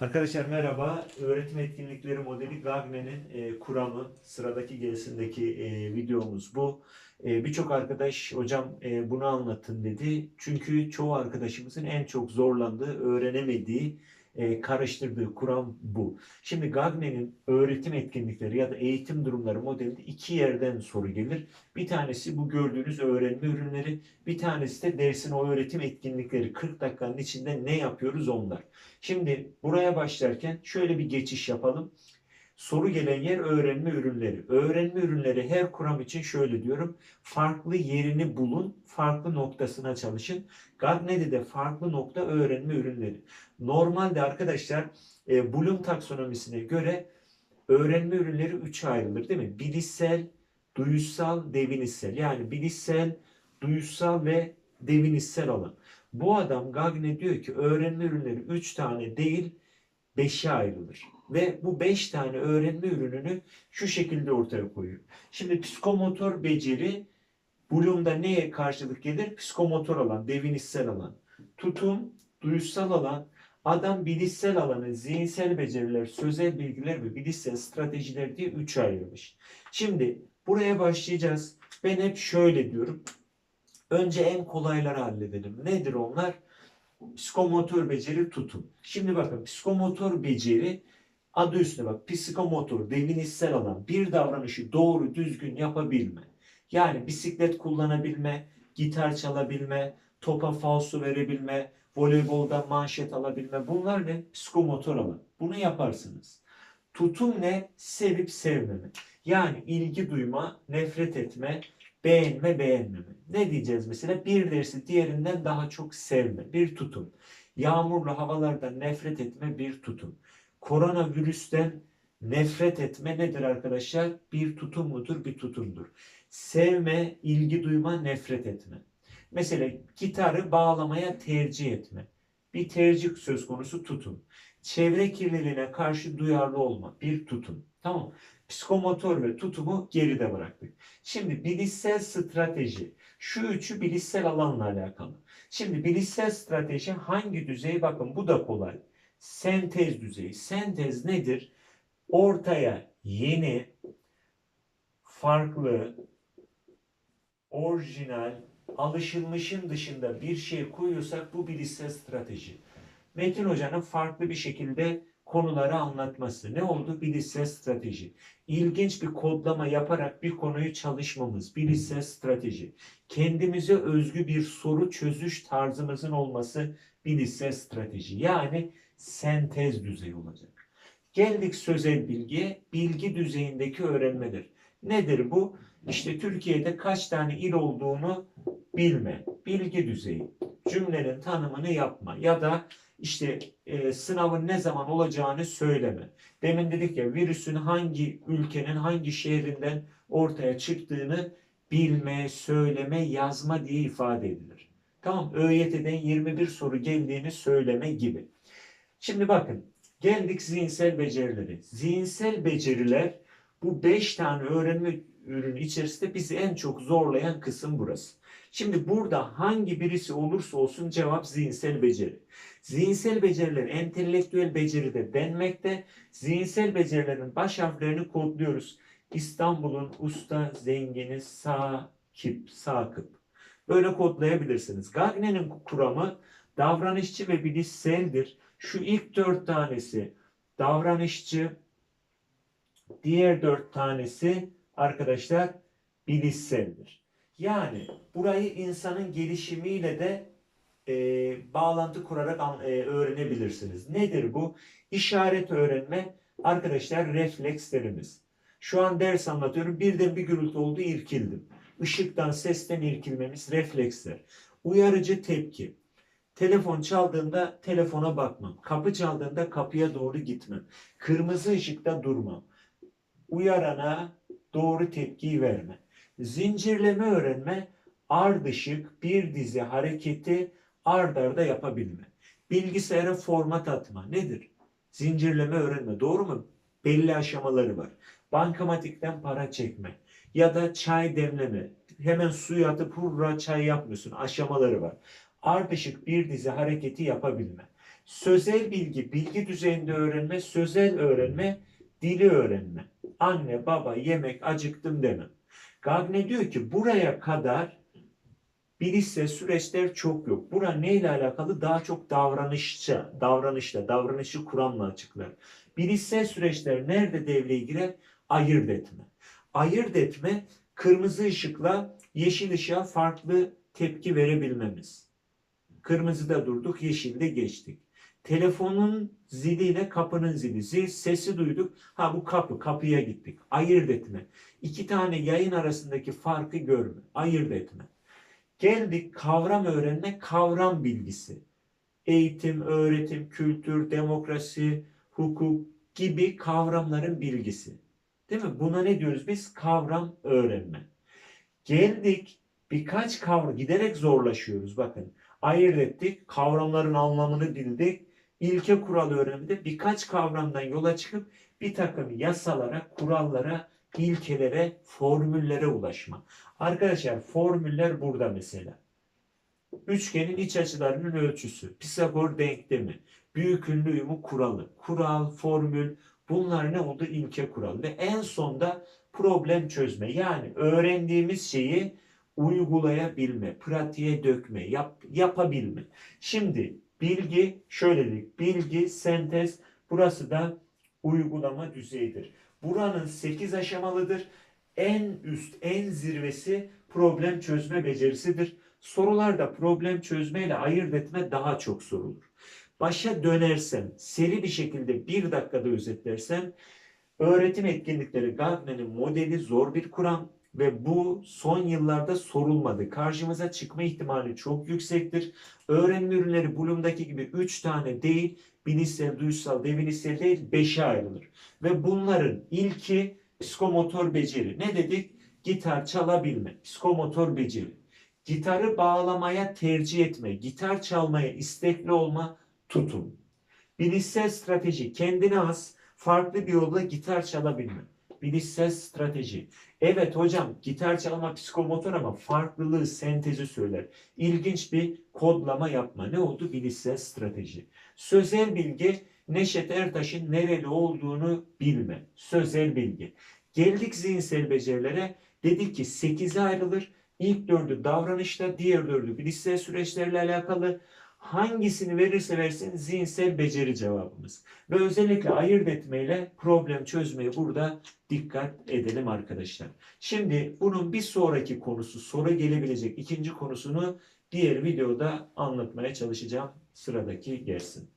Arkadaşlar merhaba. Öğretim etkinlikleri modeli Gagne'nin e, kuramı sıradaki gerisindeki e, videomuz bu. E, Birçok arkadaş hocam e, bunu anlatın dedi. Çünkü çoğu arkadaşımızın en çok zorlandığı, öğrenemediği, e, karıştırdığı kuram bu. Şimdi Gagne'nin öğretim etkinlikleri ya da eğitim durumları modelinde iki yerden soru gelir. Bir tanesi bu gördüğünüz öğrenme ürünleri, bir tanesi de dersin o öğretim etkinlikleri 40 dakikanın içinde ne yapıyoruz onlar. Şimdi buraya başlarken şöyle bir geçiş yapalım. Soru gelen yer öğrenme ürünleri. Öğrenme ürünleri her kuram için şöyle diyorum. Farklı yerini bulun, farklı noktasına çalışın. Gagne'de de farklı nokta öğrenme ürünleri. Normalde arkadaşlar e, Bloom taksonomisine göre öğrenme ürünleri üçe ayrılır değil mi? Bilişsel, duyusal, devinişsel. Yani bilişsel, duyusal ve devinişsel alan. Bu adam Gagne diyor ki öğrenme ürünleri 3 tane değil 5'e ayrılır. Ve bu 5 tane öğrenme ürününü şu şekilde ortaya koyuyor. Şimdi psikomotor beceri Bloom'da neye karşılık gelir? Psikomotor alan, devinişsel alan. Tutum, duyusal alan, adam bilişsel alanı, zihinsel beceriler, sözel bilgiler ve bilişsel stratejiler diye 3'e ayrılmış. Şimdi buraya başlayacağız. Ben hep şöyle diyorum. Önce en kolayları halledelim. Nedir onlar? Psikomotor beceri tutum. Şimdi bakın psikomotor beceri adı üstüne bak. Psikomotor, devinişsel alan. Bir davranışı doğru düzgün yapabilme. Yani bisiklet kullanabilme, gitar çalabilme, topa falso verebilme, voleybolda manşet alabilme. Bunlar ne? Psikomotor alan. Bunu yaparsınız. Tutum ne? Sevip sevmeme. Yani ilgi duyma, nefret etme, beğenme beğenmeme. Ne diyeceğiz mesela? Bir dersi diğerinden daha çok sevme. Bir tutum. Yağmurlu havalardan nefret etme bir tutum. Koronavirüsten nefret etme nedir arkadaşlar? Bir tutum mudur? Bir tutumdur. Sevme, ilgi duyma, nefret etme. Mesela gitarı bağlamaya tercih etme. Bir tercih söz konusu tutum. Çevre kirliliğine karşı duyarlı olma. Bir tutum. Tamam? Psikomotor ve tutumu geride bıraktık. Şimdi bilişsel strateji. Şu üçü bilişsel alanla alakalı. Şimdi bilişsel strateji hangi düzey? Bakın bu da kolay. Sentez düzeyi. Sentez nedir? Ortaya yeni, farklı, orijinal, alışılmışın dışında bir şey koyuyorsak bu bilişsel strateji. Metin Hoca'nın farklı bir şekilde konuları anlatması. Ne oldu? Bilişsel strateji. İlginç bir kodlama yaparak bir konuyu çalışmamız. Bilişsel strateji. Kendimize özgü bir soru çözüş tarzımızın olması bilişsel strateji. Yani sentez düzeyi olacak. Geldik sözel bilgiye. Bilgi düzeyindeki öğrenmedir. Nedir bu? İşte Türkiye'de kaç tane il olduğunu bilme. Bilgi düzeyi. Cümlenin tanımını yapma. Ya da işte e, sınavın ne zaman olacağını söyleme. Demin dedik ya virüsün hangi ülkenin hangi şehrinden ortaya çıktığını bilme, söyleme, yazma diye ifade edilir. Tamam ÖYT'den 21 soru geldiğini söyleme gibi. Şimdi bakın geldik zihinsel becerileri. Zihinsel beceriler bu 5 tane öğrenme ürünü içerisinde bizi en çok zorlayan kısım burası. Şimdi burada hangi birisi olursa olsun cevap zihinsel beceri. Zihinsel beceriler entelektüel beceri de denmekte. Zihinsel becerilerin baş harflerini kodluyoruz. İstanbul'un usta, zengini, sakip, sakıp. Böyle kodlayabilirsiniz. Gagne'nin kuramı davranışçı ve bilişseldir. Şu ilk dört tanesi davranışçı, diğer dört tanesi arkadaşlar bilişseldir. Yani burayı insanın gelişimiyle de e, bağlantı kurarak an- e, öğrenebilirsiniz. Nedir bu? İşaret öğrenme arkadaşlar reflekslerimiz. Şu an ders anlatıyorum. Birden bir gürültü oldu irkildim. Işıktan, sesten irkilmemiz refleksler. Uyarıcı tepki. Telefon çaldığında telefona bakmam. Kapı çaldığında kapıya doğru gitmem. Kırmızı ışıkta durmam. Uyarana doğru tepkiyi verme. Zincirleme öğrenme ardışık bir dizi hareketi ard arda yapabilme. Bilgisayara format atma nedir? Zincirleme öğrenme doğru mu? Belli aşamaları var. Bankamatikten para çekme ya da çay demleme. Hemen suya atıp hurra çay yapmıyorsun. Aşamaları var. Ardışık bir dizi hareketi yapabilme. Sözel bilgi, bilgi düzeyinde öğrenme, sözel öğrenme, dili öğrenme. Anne, baba, yemek, acıktım deme. Gagne diyor ki buraya kadar bilişsel süreçler çok yok. Bura neyle alakalı? Daha çok davranışça, davranışla, davranışı kuramla açıklar. Bilişsel süreçler nerede devreye girer? Ayırt etme. Ayırt etme, kırmızı ışıkla yeşil ışığa farklı tepki verebilmemiz. Kırmızıda durduk, yeşilde geçtik. Telefonun ziliyle kapının zili. Zil sesi duyduk. Ha bu kapı, kapıya gittik. Ayırt etme. İki tane yayın arasındaki farkı görme. Ayırt etme. Geldik kavram öğrenme, kavram bilgisi. Eğitim, öğretim, kültür, demokrasi, hukuk gibi kavramların bilgisi. Değil mi? Buna ne diyoruz biz? Kavram öğrenme. Geldik birkaç kavram giderek zorlaşıyoruz bakın. Ayırt ettik, kavramların anlamını bildik. İlke kural öğrenmede birkaç kavramdan yola çıkıp bir takım yasalara, kurallara, ilkelere, formüllere ulaşma. Arkadaşlar formüller burada mesela. Üçgenin iç açılarının ölçüsü, Pisagor denklemi, büyük ünlü uyumu kuralı, kural, formül bunlar ne oldu? İlke kural ve en sonda problem çözme. Yani öğrendiğimiz şeyi uygulayabilme, pratiğe dökme, yap, yapabilme. Şimdi bilgi şöyle dedik. Bilgi, sentez, burası da uygulama düzeyidir. Buranın 8 aşamalıdır. En üst, en zirvesi problem çözme becerisidir. Sorularda problem çözmeyle ayırt etme daha çok sorulur. Başa dönersem, seri bir şekilde bir dakikada özetlersem, öğretim etkinlikleri Gardner'in modeli zor bir kuram ve bu son yıllarda sorulmadı. Karşımıza çıkma ihtimali çok yüksektir. Öğrenme ürünleri Bloom'daki gibi 3 tane değil, bilişsel, duysal, devinişsel değil 5'e ayrılır. Ve bunların ilki psikomotor beceri. Ne dedik? Gitar çalabilme, psikomotor beceri. Gitarı bağlamaya tercih etme, gitar çalmaya istekli olma, tutum. Bilişsel strateji, kendine has, farklı bir yolla gitar çalabilme. Bilişsel strateji. Evet hocam gitar çalma psikomotor ama farklılığı sentezi söyler. İlginç bir kodlama yapma. Ne oldu? Bilişsel strateji. Sözel bilgi Neşet Ertaş'ın nereli olduğunu bilme. Sözel bilgi. Geldik zihinsel becerilere. Dedik ki 8'e ayrılır. İlk dördü davranışla, diğer dördü bilişsel süreçlerle alakalı. Hangisini verirse versin zihinsel beceri cevabımız. Ve özellikle ayırt etmeyle problem çözmeye burada dikkat edelim arkadaşlar. Şimdi bunun bir sonraki konusu, soru gelebilecek ikinci konusunu diğer videoda anlatmaya çalışacağım. Sıradaki gelsin.